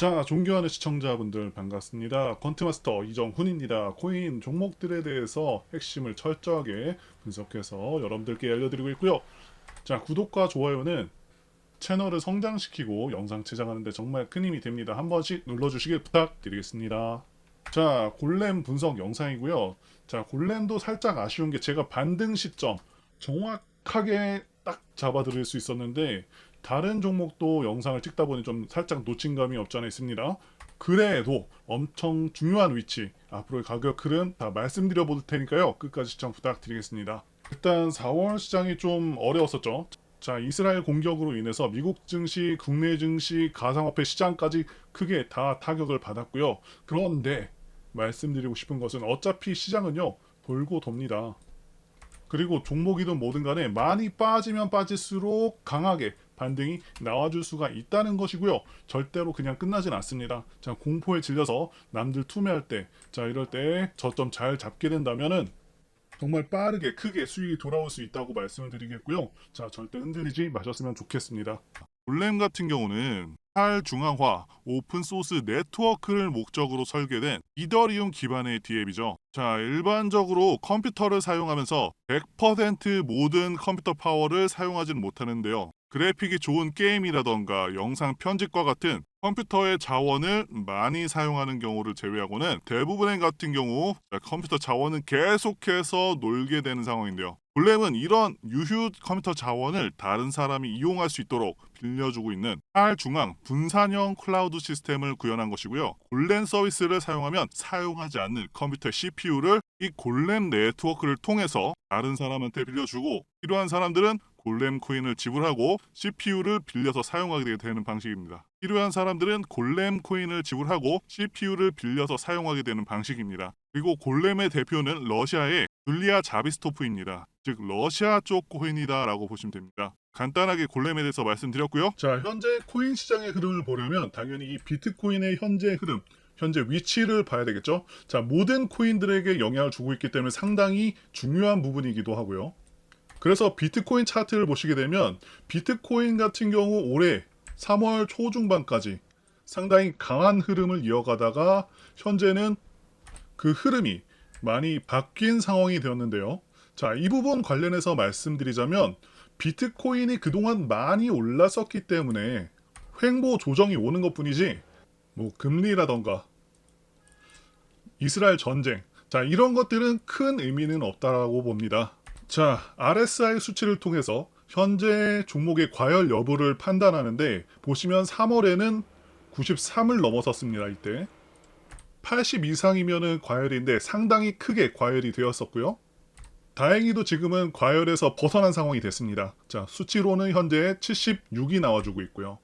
자, 존경하는 시청자분들 반갑습니다. 컨트마스터 이정훈입니다. 코인 종목들에 대해서 핵심을 철저하게 분석해서 여러분들께 알려드리고 있고요. 자, 구독과 좋아요는 채널을 성장시키고 영상 제작하는 데 정말 큰 힘이 됩니다. 한 번씩 눌러주시길 부탁드리겠습니다. 자, 골렘 분석 영상이고요. 자, 골렘도 살짝 아쉬운 게 제가 반등 시점 정확하게 딱 잡아드릴 수 있었는데 다른 종목도 영상을 찍다 보니 좀 살짝 놓친 감이 없지 않아 있습니다. 그래도 엄청 중요한 위치 앞으로의 가격 흐름 다 말씀드려 볼 테니까요. 끝까지 시청 부탁드리겠습니다. 일단 4월 시장이 좀 어려웠었죠. 자, 이스라엘 공격으로 인해서 미국 증시, 국내 증시, 가상화폐 시장까지 크게 다 타격을 받았고요. 그런데 말씀드리고 싶은 것은 어차피 시장은요, 돌고 돕니다. 그리고 종목이든 뭐든 간에 많이 빠지면 빠질수록 강하게 반등이 나와줄 수가 있다는 것이고요. 절대로 그냥 끝나진 않습니다. 자, 공포에 질려서 남들 투매할 때, 자, 이럴 때 저점 잘 잡게 된다면은 정말 빠르게 크게 수익이 돌아올 수 있다고 말씀을 드리겠고요. 자, 절대 흔들리지 마셨으면 좋겠습니다. 볼렘 같은 경우는 탈 중앙화 오픈 소스 네트워크를 목적으로 설계된 이더리움 기반의 DApp이죠. 자, 일반적으로 컴퓨터를 사용하면서 100% 모든 컴퓨터 파워를 사용하지는 못하는데요. 그래픽이 좋은 게임이라던가 영상 편집과 같은 컴퓨터의 자원을 많이 사용하는 경우를 제외하고는 대부분의 같은 경우 컴퓨터 자원은 계속해서 놀게 되는 상황인데요. 볼렘은 이런 유휴 컴퓨터 자원을 다른 사람이 이용할 수 있도록 빌려주고 있는 탈중앙 분산형 클라우드 시스템을 구현한 것이고요. 골렘 서비스를 사용하면 사용하지 않는 컴퓨터 CPU를 이 골렘 네트워크를 통해서 다른 사람한테 빌려주고 필요한 사람들은 골렘 코인을 지불하고 CPU를 빌려서 사용하게 되는 방식입니다. 필요한 사람들은 골렘 코인을 지불하고 CPU를 빌려서 사용하게 되는 방식입니다. 그리고 골렘의 대표는 러시아의 줄리아 자비스토프입니다. 즉 러시아 쪽 코인이다라고 보시면 됩니다. 간단하게 골렘에 대해서 말씀드렸고요. 자, 현재 코인 시장의 흐름을 보려면 당연히 이 비트코인의 현재 흐름, 현재 위치를 봐야 되겠죠. 자, 모든 코인들에게 영향을 주고 있기 때문에 상당히 중요한 부분이기도 하고요. 그래서 비트코인 차트를 보시게 되면 비트코인 같은 경우 올해 3월 초중반까지 상당히 강한 흐름을 이어가다가 현재는 그 흐름이 많이 바뀐 상황이 되었는데요. 자, 이 부분 관련해서 말씀드리자면 비트코인이 그동안 많이 올랐었기 때문에 횡보 조정이 오는 것 뿐이지 뭐 금리라던가 이스라엘 전쟁 자 이런 것들은 큰 의미는 없다라고 봅니다. 자 RSI 수치를 통해서 현재 종목의 과열 여부를 판단하는데 보시면 3월에는 93을 넘어섰습니다. 이때 80 이상이면은 과열인데 상당히 크게 과열이 되었었고요. 다행히도 지금은 과열에서 벗어난 상황이 됐습니다. 자, 수치로는 현재 76이 나와주고 있고요.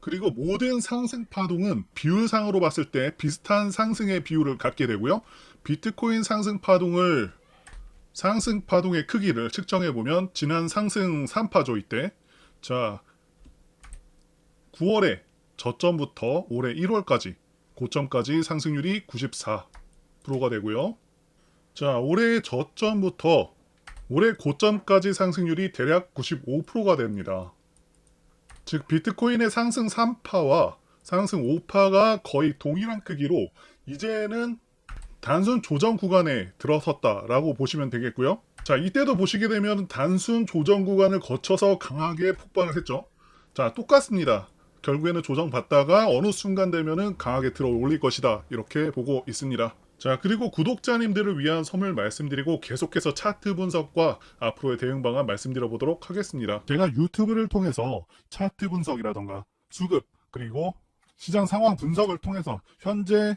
그리고 모든 상승 파동은 비율상으로 봤을 때 비슷한 상승의 비율을 갖게 되고요. 비트코인 상승 파동을 상승 파동의 크기를 측정해 보면 지난 상승 3파 조 이 때 자 9월에 저점부터 올해 1월까지 고점까지 상승률이 94%가 되고요. 자, 올해 저점부터 올해 고점까지 상승률이 대략 95%가 됩니다. 즉 비트코인의 상승 3파와 상승 5파가 거의 동일한 크기로 이제는 단순 조정 구간에 들어섰다라고 보시면 되겠고요. 자, 이때도 보시게 되면 단순 조정 구간을 거쳐서 강하게 폭발을 했죠. 자, 똑같습니다. 결국에는 조정받다가 어느 순간 되면은 강하게 들어 올릴 것이다. 이렇게 보고 있습니다. 자, 그리고 구독자님들을 위한 선물 말씀드리고 계속해서 차트 분석과 앞으로의 대응 방안 말씀드려 보도록 하겠습니다. 제가 유튜브를 통해서 차트 분석이라던가 수급, 그리고 시장 상황 분석을 통해서 현재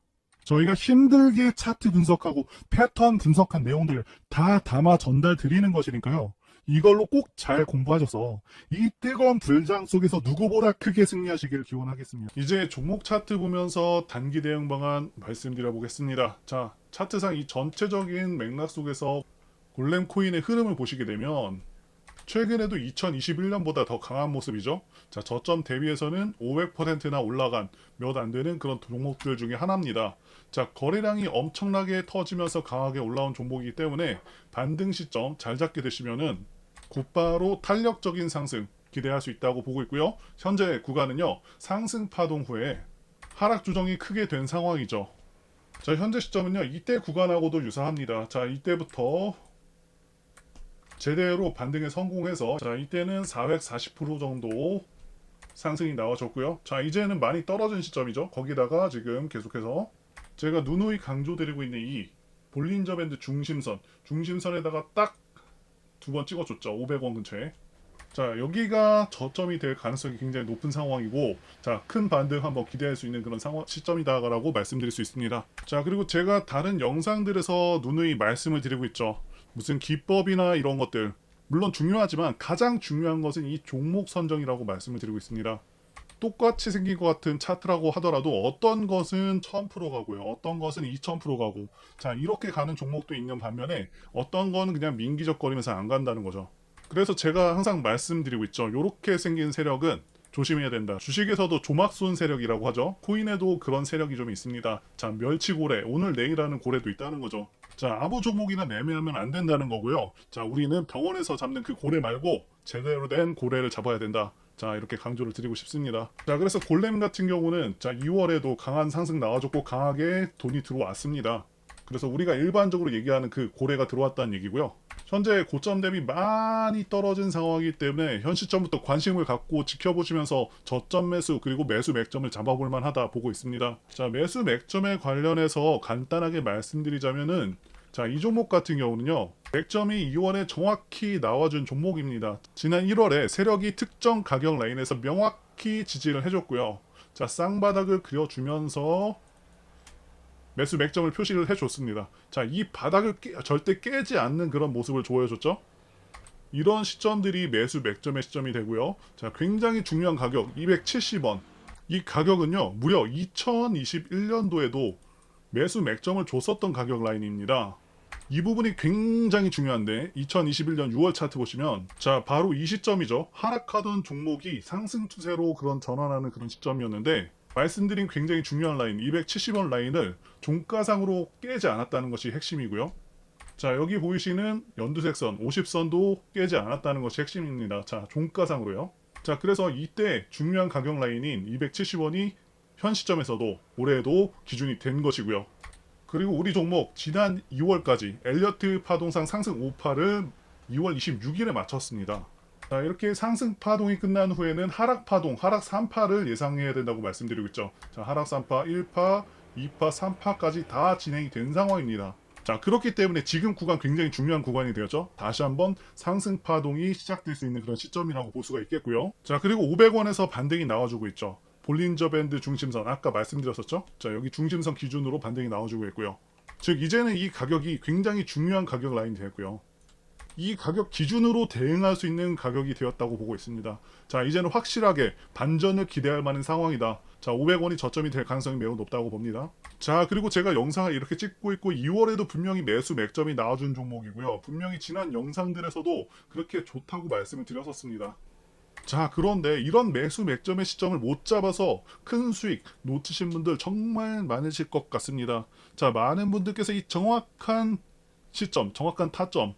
저희가 힘들게 차트 분석하고 패턴 분석한 내용들을 다 담아 전달 드리는 것이니까요. 이걸로 꼭 잘 공부하셔서 이 뜨거운 불장 속에서 누구보다 크게 승리하시길 기원하겠습니다. 이제 종목 차트 보면서 단기 대응 방안 말씀드려 보겠습니다. 자, 차트상 이 전체적인 맥락 속에서 골렘 코인의 흐름을 보시게 되면 최근에도 2021년보다 더 강한 모습이죠. 자, 저점 대비해서는 500%나 올라간 몇 안 되는 그런 종목들 중에 하나입니다. 자, 거래량이 엄청나게 터지면서 강하게 올라온 종목이기 때문에 반등 시점 잘 잡게 되시면은 곧바로 탄력적인 상승 기대할 수 있다고 보고 있고요. 현재 구간은요, 상승 파동 후에 하락 조정이 크게 된 상황이죠. 자, 현재 시점은요, 이때 구간하고도 유사합니다. 자, 이때부터 제대로 반등에 성공해서 자, 이때는 440% 정도 상승이 나와줬고요. 자, 이제는 많이 떨어진 시점이죠. 거기다가 지금 계속해서 제가 누누이 강조드리고 있는 이 볼린저 밴드 중심선, 중심선에다가 딱 두 번 찍어줬죠. 500원 근처에. 자, 여기가 저점이 될 가능성이 굉장히 높은 상황이고, 자, 큰 반등 한번 기대할 수 있는 그런 상황, 시점이다라고 말씀드릴 수 있습니다. 자, 그리고 제가 다른 영상들에서 누누이 말씀을 드리고 있죠. 무슨 기법이나 이런 것들. 물론 중요하지만 가장 중요한 것은 이 종목 선정이라고 말씀을 드리고 있습니다. 똑같이 생긴 것 같은 차트라고 하더라도 어떤 것은 1000% 가고요. 어떤 것은 2000% 가고. 자, 이렇게 가는 종목도 있는 반면에 어떤 거는 그냥 민기적 거리면서 안 간다는 거죠. 그래서 제가 항상 말씀드리고 있죠. 이렇게 생긴 세력은 조심해야 된다. 주식에서도 조막손 세력이라고 하죠. 코인에도 그런 세력이 좀 있습니다. 자, 멸치고래, 오늘 내일 하는 고래도 있다는 거죠. 자, 아무 종목이나 매매하면 안 된다는 거고요. 자, 우리는 병원에서 잡는 그 고래 말고 제대로 된 고래를 잡아야 된다. 자, 이렇게 강조를 드리고 싶습니다. 자, 그래서 골렘 같은 경우는 자, 2월에도 강한 상승 나와줬고 강하게 돈이 들어왔습니다. 그래서 우리가 일반적으로 얘기하는 그 고래가 들어왔다는 얘기고요. 현재 고점 대비 많이 떨어진 상황이기 때문에 현 시점부터 관심을 갖고 지켜보시면서 저점 매수 그리고 매수 맥점을 잡아볼 만하다 보고 있습니다. 자, 매수 맥점에 관련해서 간단하게 말씀드리자면은 자, 이 종목 같은 경우는요. 맥점이 2월에 정확히 나와준 종목입니다. 지난 1월에 세력이 특정 가격 라인에서 명확히 지지를 해줬고요. 자, 쌍바닥을 그려주면서 매수 맥점을 표시를 해줬습니다. 자, 이 바닥을 깨- 절대 깨지 않는 그런 모습을 보여줬죠. 이런 시점들이 매수 맥점의 시점이 되고요. 자, 굉장히 중요한 가격 270원. 이 가격은요, 무려 2021년도에도 매수 맥점을 줬었던 가격 라인입니다. 이 부분이 굉장히 중요한데 2021년 6월 차트 보시면 자 바로 이 시점이죠. 하락하던 종목이 상승 추세로 그런 전환하는 그런 시점이었는데 말씀드린 굉장히 중요한 라인 270원 라인을 종가상으로 깨지 않았다는 것이 핵심이고요. 자 여기 보이시는 연두색 선 50선도 깨지 않았다는 것이 핵심입니다. 자 종가상으로요. 자 그래서 이때 중요한 가격 라인인 270원이 현 시점에서도 올해에도 기준이 된 것이고요. 그리고 우리 종목 지난 2월까지 엘리어트 파동상 상승 5파를 2월 26일에 마쳤습니다. 자, 이렇게 상승 파동이 끝난 후에는 하락 파동, 하락 3파를 예상해야 된다고 말씀드리고 있죠. 자, 하락 3파, 1파, 2파, 3파까지 다 진행이 된 상황입니다. 자, 그렇기 때문에 지금 구간 굉장히 중요한 구간이 되었죠. 다시 한번 상승 파동이 시작될 수 있는 그런 시점이라고 볼 수가 있겠고요. 자, 그리고 500원에서 반등이 나와주고 있죠. 볼린저 밴드 중심선 아까 말씀드렸었죠. 자, 여기 중심선 기준으로 반등이 나와주고 있고요. 즉 이제는 이 가격이 굉장히 중요한 가격 라인이 되었고요. 이 가격 기준으로 대응할 수 있는 가격이 되었다고 보고 있습니다. 자, 이제는 확실하게 반전을 기대할 만한 상황이다. 자, 500원이 저점이 될 가능성이 매우 높다고 봅니다. 자, 그리고 제가 영상을 이렇게 찍고 있고 2월에도 분명히 매수 맥점이 나와준 종목이고요. 분명히 지난 영상들에서도 그렇게 좋다고 말씀을 드렸었습니다. 자, 그런데 이런 매수 맥점의 시점을 못 잡아서 큰 수익 놓치신 분들 정말 많으실 것 같습니다. 자, 많은 분들께서 이 정확한 시점, 정확한 타점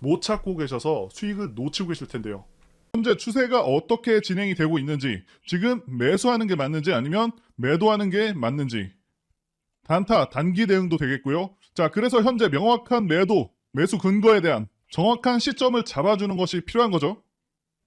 못 찾고 계셔서 수익을 놓치고 계실 텐데요. 현재 추세가 어떻게 진행이 되고 있는지, 지금 매수하는 게 맞는지 아니면 매도하는 게 맞는지, 단타, 단기 대응도 되겠고요. 자, 그래서 현재 명확한 매도, 매수 근거에 대한 정확한 시점을 잡아주는 것이 필요한 거죠.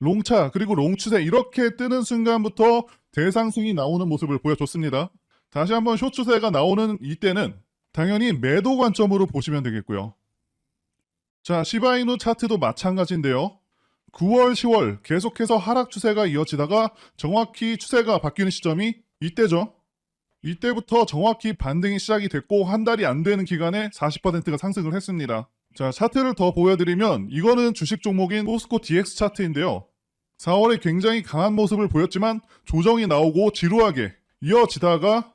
롱차 그리고 롱추세 이렇게 뜨는 순간부터 대상승이 나오는 모습을 보여줬습니다. 다시 한번 쇼추세가 나오는 이때는 당연히 매도 관점으로 보시면 되겠고요. 자, 시바이누 차트도 마찬가지인데요. 9월, 10월 계속해서 하락 추세가 이어지다가 정확히 추세가 바뀌는 시점이 이때죠. 이때부터 정확히 반등이 시작이 됐고 한 달이 안 되는 기간에 40%가 상승을 했습니다. 자, 차트를 더 보여드리면 이거는 주식 종목인 포스코 DX 차트인데요. 4월에 굉장히 강한 모습을 보였지만 조정이 나오고 지루하게 이어지다가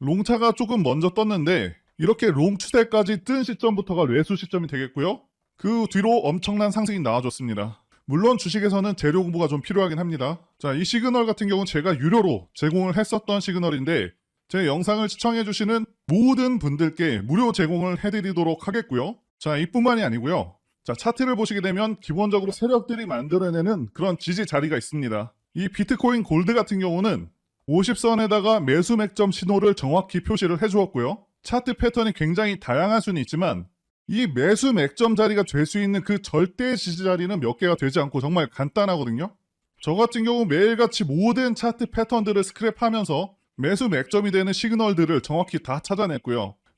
롱차가 조금 먼저 떴는데 이렇게 롱 추세까지 뜬 시점부터가 매수 시점이 되겠고요. 그 뒤로 엄청난 상승이 나와줬습니다. 물론 주식에서는 재료 공부가 좀 필요하긴 합니다. 자, 이 시그널 같은 경우는 제가 유료로 제공을 했었던 시그널인데 제 영상을 시청해주시는 모든 분들께 무료 제공을 해드리도록 하겠고요. 자, 이뿐만이 아니고요. 자, 차트를 보시게 되면 기본적으로 세력들이 만들어내는 그런 지지 자리가 있습니다. 이 비트코인 골드 같은 경우는 50선에다가 매수 맥점 신호를 정확히 표시를 해주었고요. 차트 패턴이 굉장히 다양할 수는 있지만 이 매수 맥점 자리가 될 수 있는 그 절대 지지 자리는 몇 개가 되지 않고 정말 간단하거든요. 저 같은 경우 매일같이 모든 차트 패턴들을 스크랩하면서 매수 맥점이 되는 시그널들을 정확히 다 찾아냈고요.